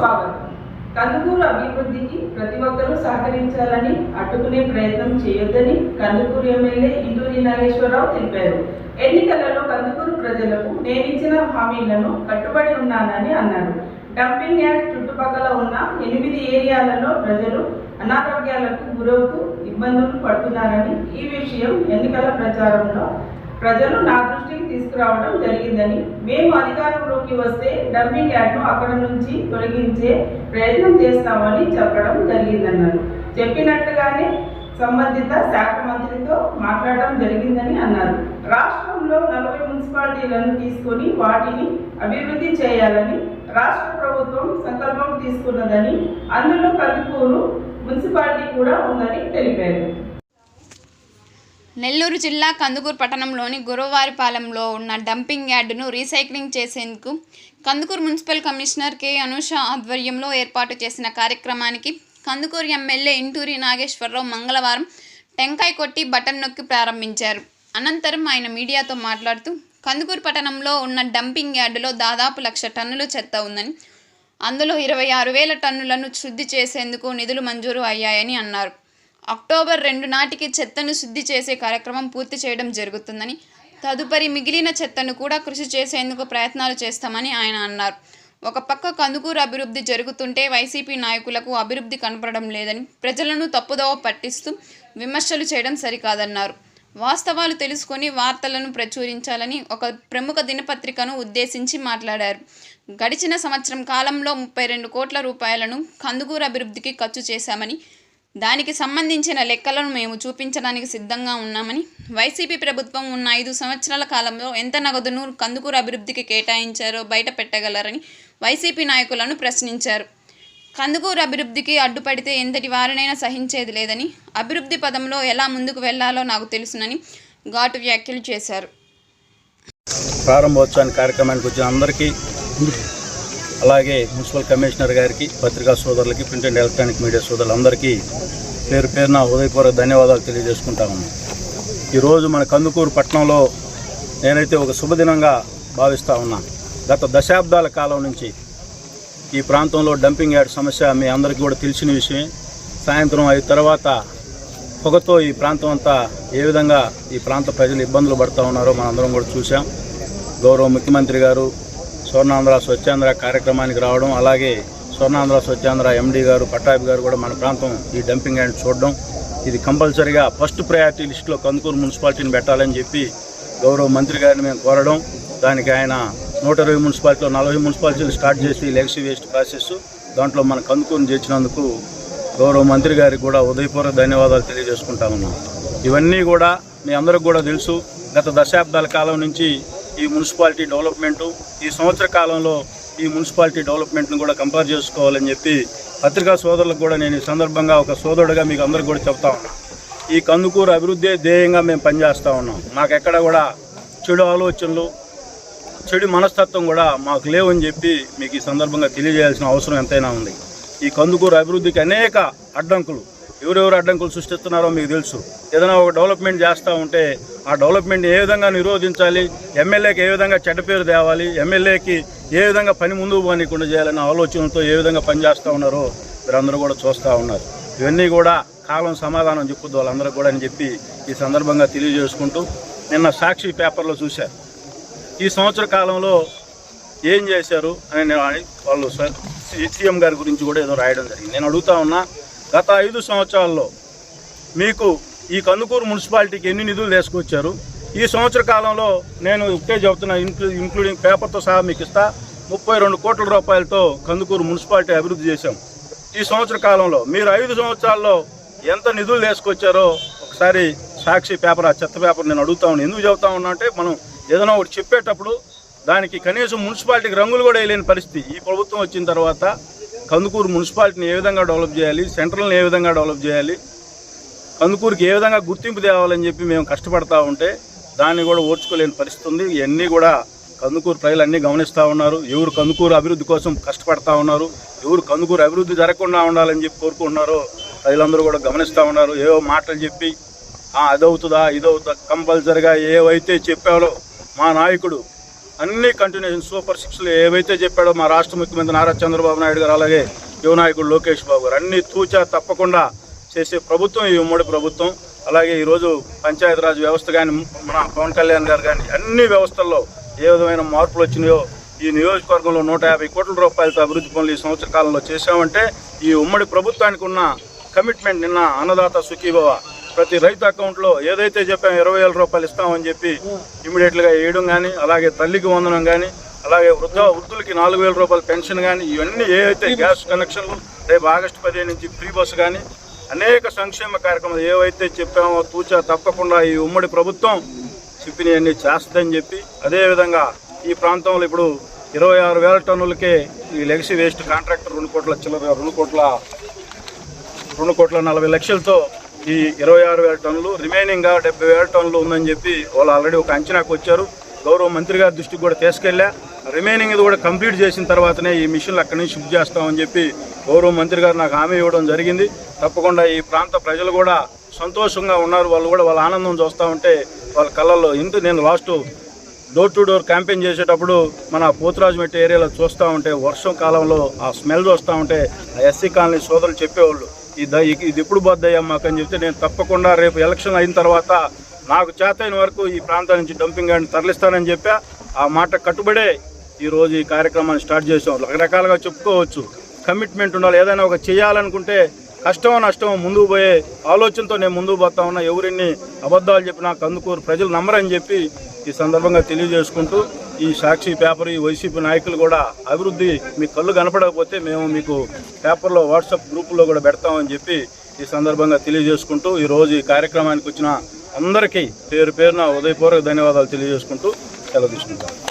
స్వాగతం. కందుకూరు అభివృద్ధికి ప్రతి ఒక్కరూ సహకరించాలని అడ్డుకునే ప్రయత్నం చేయొద్దని కందుకూరు ఎమ్మెల్యే ఇంటూరి నాగేశ్వరరావు తెలిపారు. ఎన్నికలలో కందుకూరు ప్రజలకు నేనిచ్చిన హామీలను కట్టుబడి ఉన్నానని అన్నారు. డంపింగ్ యార్డ్ చుట్టుపక్కల ఉన్న ఎనిమిది ఏరియాలలో ప్రజలు అనారోగ్యాలకు గురవుతూ ఇబ్బందులు పడుతున్నారని ఈ విషయం ఎన్నికల ప్రచారంలో ప్రజలు నా దృష్టికి తీసుకురావడం జరిగిందని మేము అధికారంలోకి వస్తే డంపింగ్ యాడ్ను అక్కడ నుంచి తొలగించే ప్రయత్నం చేస్తామని చెప్పడం జరిగిందన్నారు. చెప్పినట్టుగానే సంబంధిత శాఖ మంత్రితో మాట్లాడడం జరిగిందని అన్నారు. రాష్ట్రంలో నలభై మున్సిపాలిటీలను తీసుకొని వాటిని అభివృద్ధి చేయాలని రాష్ట్ర ప్రభుత్వం సంకల్పం తీసుకున్నదని అందులో కందుకూరు మున్సిపాలిటీ కూడా ఉందని తెలిపారు. నెల్లూరు జిల్లా కందుకూరు పట్టణంలోని గురువారిపాలెంలో ఉన్న డంపింగ్ యార్డును రీసైక్లింగ్ చేసేందుకు Kandukur municipal commissioner K. Anusha ఆధ్వర్యంలో ఏర్పాటు చేసిన కార్యక్రమానికి కందుకూరు ఎమ్మెల్యే ఇంటూరి నాగేశ్వరరావు మంగళవారం టెంకాయ కొట్టి బటన్ నొక్కి ప్రారంభించారు. అనంతరం ఆయన మీడియాతో మాట్లాడుతూ కందుకూరు పట్టణంలో ఉన్న డంపింగ్ యార్డులో దాదాపు లక్ష టన్నుల చెత్త ఉందని అందులో ఇరవై ఆరు వేల టన్నులను శుద్ధి చేసేందుకు నిధులు మంజూరు అయ్యాయని అన్నారు. అక్టోబర్ రెండు నాటికి చెత్తను శుద్ధి చేసే కార్యక్రమం పూర్తి చేయడం జరుగుతుందని తదుపరి మిగిలిన చెత్తను కూడా కృషి చేసేందుకు ప్రయత్నాలు చేస్తామని ఆయన అన్నారు. ఒక పక్క కందుకూరు అభివృద్ధి జరుగుతుంటే వైసీపీ నాయకులకు అభివృద్ధి కనపడడం లేదని ప్రజలను తప్పుదోవ పట్టిస్తూ విమర్శలు చేయడం సరికాదన్నారు. వాస్తవాలు తెలుసుకొని వార్తలను ప్రచురించాలని ఒక ప్రముఖ దినపత్రికను ఉద్దేశించి మాట్లాడారు. గడిచిన సంవత్సరం కాలంలో ముప్పై రెండు కోట్ల రూపాయలను కందుకూరు అభివృద్ధికి ఖర్చు చేశామని దానికి సంబంధించిన లెక్కలను మేము చూపించడానికి సిద్ధంగా ఉన్నామని వైసీపీ ప్రభుత్వం ఉన్న ఐదు సంవత్సరాల కాలంలో ఎంత నగదును కందుకూరు అభివృద్ధికి కేటాయించారో బయట పెట్టగలరని వైసీపీ నాయకులను ప్రశ్నించారు. కందుకూరు అభివృద్ధికి అడ్డుపడితే ఎంతటి వారినైనా సహించేది లేదని అభివృద్ధి పదంలో ఎలా ముందుకు వెళ్ళాలో నాకు తెలుసునని ఘాటు వ్యాఖ్యలు చేశారు. ప్రారంభోత్సవానికి కార్యక్రమానికి వచ్చిన అందరికీ అలాగే మున్సిపల్ కమిషనర్ గారికి పత్రికా సోదరులకి ప్రింట్ అండ్ ఎలక్ట్రానిక్ మీడియా సోదరులందరికీ పేరు పేరున హృదయపూర్వక ధన్యవాదాలు తెలియజేసుకుంటా ఉన్నాను. ఈరోజు మన కందుకూరు పట్టణంలో నేనైతే ఒక శుభదినంగా భావిస్తూ ఉన్నా. గత దశాబ్దాల కాలం నుంచి ఈ ప్రాంతంలో డంపింగ్ యార్డ్ సమస్య మీ అందరికీ కూడా తెలిసిన విషయమే. సాయంత్రం అయిన తర్వాత పొగతో ఈ ప్రాంతం అంతా ఏ విధంగా ఈ ప్రాంత ప్రజలు ఇబ్బందులు పడుతూ ఉన్నారో మనందరం కూడా చూసాం గౌరవ ముఖ్యమంత్రి గారు స్వర్ణాంధ్ర స్వచ్ఛాంధ్ర కార్యక్రమానికి రావడం అలాగే స్వర్ణాంధ్ర స్వచ్ఛాంధ్ర ఎండీ గారు పట్టాభి గారు కూడా మన ప్రాంతం ఈ డంపింగ్ యార్డ్ చూడడం. ఇది కంపల్సరీగా ఫస్ట్ ప్రయారిటీ లిస్టులో కందుకూరు మున్సిపాలిటీని పెట్టాలని చెప్పి గౌరవ మంత్రి గారిని మేము కోరడం. దానికి ఆయన నూట ఇరవై మున్సిపాలిటీలో నలభై మున్సిపాలిటీలు స్టార్ట్ చేసి లెగసీ వేస్ట్ ప్రాసెస్ దాంట్లో మన కందుకూరుని చేర్చినందుకు గౌరవ మంత్రి గారికి కూడా ఉదయపూర్వక ధన్యవాదాలు తెలియజేసుకుంటా ఉన్నాం. ఇవన్నీ కూడా మీ అందరికి కూడా తెలుసు. గత దశాబ్దాల కాలం నుంచి ఈ మున్సిపాలిటీ డెవలప్మెంటు ఈ సంవత్సర కాలంలో ఈ మున్సిపాలిటీ డెవలప్మెంట్ను కూడా కంపేర్ చేసుకోవాలని చెప్పి పత్రికా సోదరులకు కూడా నేను ఈ సందర్భంగా ఒక సోదరుడిగా మీకు అందరికి కూడా చెప్తా ఉన్నా. ఈ కందుకూరు అభివృద్ధి ధ్యేయంగా మేము పనిచేస్తూ ఉన్నాం. మాకెక్కడ కూడా చెడు ఆలోచనలు చెడు మనస్తత్వం కూడా మాకు లేవని చెప్పి మీకు ఈ సందర్భంగా తెలియజేయాల్సిన అవసరం ఎంతైనా ఉంది. ఈ కందుకూరు అభివృద్ధికి అనేక అడ్డంకులు ఎవరెవరు అడ్డంకులు సృష్టిస్తున్నారో మీకు తెలుసు. ఏదైనా ఒక డెవలప్మెంట్ చేస్తూ ఉంటే ఆ డెవలప్మెంట్ ఏ విధంగా నిరోధించాలి ఎమ్మెల్యేకి ఏ విధంగా చెడ్డ పేరు తేవాలి ఎమ్మెల్యేకి ఏ విధంగా పని ముందుకు పోనీయకుండా చేయాలనే ఆలోచనతో ఏ విధంగా పనిచేస్తూ ఉన్నారో మీరందరూ కూడా చూస్తూ ఉన్నారు. ఇవన్నీ కూడా కాలం సమాధానం చెప్పుద్దు వాళ్ళందరూ కూడా అని చెప్పి ఈ సందర్భంగా తెలియజేసుకుంటూ నిన్న సాక్షి పేపర్లో చూశారు. ఈ సంవత్సర కాలంలో ఏం చేశారు అని నేను వాళ్ళు సీఎం గారి గురించి కూడా ఏదో రాయడం జరిగింది. నేను అడుగుతా ఉన్నా గత ఐదు సంవత్సరాల్లో మీకు ఈ కందుకూరు మున్సిపాలిటీకి ఎన్ని నిధులు తీసుకొచ్చారు? ఈ సంవత్సర కాలంలో నేను ఒకటే చెబుతున్నా ఇంక్లూ ఇంక్లూడింగ్ పేపర్తో సహా మీకు ఇస్తా. ముప్పై రెండు కోట్ల రూపాయలతో కందుకూరు మున్సిపాలిటీ అభివృద్ధి చేశాం. ఈ సంవత్సర కాలంలో మీరు ఐదు సంవత్సరాల్లో ఎంత నిధులు తీసుకొచ్చారో ఒకసారి సాక్షి పేపర్ ఆ చెత్త పేపర్ నేను అడుగుతా ఉన్నాను ఎందుకు చెబుతా ఉన్నా అంటే మనం ఏదైనా ఒకటి చెప్పేటప్పుడు దానికి కనీసం మున్సిపాలిటీకి రంగులు కూడా వేయలేని పరిస్థితి. ఈ ప్రభుత్వం వచ్చిన తర్వాత కందుకూరు మున్సిపాలిటీని ఏ విధంగా డెవలప్ చేయాలి సెంట్రల్ని ఏ విధంగా డెవలప్ చేయాలి కందుకూరుకి ఏ విధంగా గుర్తింపు తేవాలని చెప్పి మేము కష్టపడతా ఉంటే దాన్ని కూడా ఓర్చుకోలేని పరిస్థితి ఉంది. ఇవన్నీ కూడా కందుకూరు ప్రజలు అన్నీ గమనిస్తూ ఉన్నారు. ఎవరు కందుకూరు అభివృద్ధి కోసం కష్టపడతా ఉన్నారు ఎవరు కందుకూరు అభివృద్ధి జరగకుండా ఉండాలని చెప్పి కోరుకుంటున్నారో ప్రజలందరూ కూడా గమనిస్తూ ఉన్నారు. ఏవో మాటలు చెప్పి అదవుతుందా ఇదవుతుందా కంపల్సరిగా ఏవైతే చెప్పారో మా నాయకుడు అన్ని కంటిన్యూషన్ సూపర్ సిక్స్లు ఏవైతే చెప్పాడో మా రాష్ట్ర ముఖ్యమంత్రి నారా చంద్రబాబు నాయుడు గారు అలాగే యువనాయకుడు లోకేష్ బాబు గారు అన్ని తూచా తప్పకుండా చేసే ప్రభుత్వం ఈ ఉమ్మడి ప్రభుత్వం. అలాగే ఈరోజు పంచాయతీరాజ్ వ్యవస్థ కానీ మన పవన్ కళ్యాణ్ గారు కానీ అన్ని వ్యవస్థల్లో ఏ విధమైన మార్పులు వచ్చినాయో ఈ నియోజకవర్గంలో నూట యాభై కోట్ల రూపాయలతో అభివృద్ధి పనులు ఈ సంవత్సర కాలంలో చేశామంటే ఈ ఉమ్మడి ప్రభుత్వానికి ఉన్న కమిట్మెంట్ నిన్న అన్నదాత సుఖీభవ. ప్రతి రైతు అకౌంట్లో ఏదైతే చెప్పామో ఇరవై వేల రూపాయలు ఇస్తామని చెప్పి ఇమీడియట్గా వేయడం కానీ అలాగే తల్లికి వందనం కానీ అలాగే వృద్ధ వృద్ధులకి నాలుగు వేల రూపాయల పెన్షన్ కానీ ఇవన్నీ ఏవైతే గ్యాస్ కనెక్షన్లు రేపు ఆగస్టు పదిహేను నుంచి ఫ్రీ బస్సు కానీ అనేక సంక్షేమ కార్యక్రమాలు ఏవైతే చెప్పామో తూచా తప్పకుండా ఈ ఉమ్మడి ప్రభుత్వం చెప్పినవన్నీ చేస్తుందని చెప్పి అదేవిధంగా ఈ ప్రాంతంలో ఇప్పుడు ఇరవై ఆరు వేల టన్నులకే ఈ లెగసీ వేస్ట్ కాంట్రాక్టర్ రెండు కోట్ల చిల్లర రెండు కోట్ల రెండు కోట్ల నలభై లక్షలతో ఈ ఇరవై ఆరు వేల టన్నులు రిమైనింగ్గా డెబ్బై వేల టన్నులు ఉందని చెప్పి వాళ్ళు ఆల్రెడీ ఒక అంచనాకు వచ్చారు. గౌరవ మంత్రి గారి దృష్టికి కూడా తీసుకెళ్ళా. రిమైనింగ్ ఇది కూడా కంప్లీట్ చేసిన తర్వాతనే ఈ మిషన్లు అక్కడి నుంచి షిఫ్ట్ చేస్తామని చెప్పి గౌరవ మంత్రి గారు నాకు హామీ ఇవ్వడం జరిగింది. తప్పకుండా ఈ ప్రాంత ప్రజలు కూడా సంతోషంగా ఉన్నారు. వాళ్ళు కూడా వాళ్ళ ఆనందం చూస్తూ ఉంటే వాళ్ళ కళ్ళల్లో ఇంత నేను last door to door campaign చేసేటప్పుడు మన పోతురాజుమెట్టి ఏరియాలో చూస్తూ ఉంటే వర్షం కాలంలో ఆ స్మెల్ చూస్తూ ఉంటే ఆ ఎస్సీ కాలనీ సోదరులు చెప్పేవాళ్ళు ఇది ఇది ఎప్పుడు బద్దయ్యా మాకు అని చెప్తే నేను తప్పకుండా రేపు ఎలక్షన్ అయిన తర్వాత నాకు చేతైన వరకు ఈ ప్రాంతం నుంచి డంపింగ్ యార్డ్ తరలిస్తానని చెప్పా. ఆ మాట కట్టుబడే ఈరోజు ఈ కార్యక్రమాన్ని స్టార్ట్ చేసాం. రకరకాలుగా చెప్పుకోవచ్చు. కమిట్మెంట్ ఉండాలి. ఏదైనా ఒక చేయాలనుకుంటే కష్టమో నష్టమో ముందుకు పోయే ఆలోచనతో నేను ముందుకు పోతా ఉన్నా. ఎవరిన్ని అబద్ధాలు చెప్పినా కందుకూరు ప్రజలు నమ్మరని చెప్పి ఈ సందర్భంగా తెలియజేసుకుంటూ ఈ సాక్షి పేపర్ ఈ వైసీపీ నాయకులు కూడా అభివృద్ధి మీ కళ్ళు కనపడకపోతే మేము మీకు పేపర్లో వాట్సాప్ గ్రూపుల్లో కూడా పెడతామని చెప్పి ఈ సందర్భంగా తెలియజేసుకుంటూ ఈరోజు ఈ కార్యక్రమానికి వచ్చిన అందరికీ పేరు పేరున ఉదయపూర్వక ధన్యవాదాలు తెలియజేసుకుంటూ సెలవు తీసుకుంటాను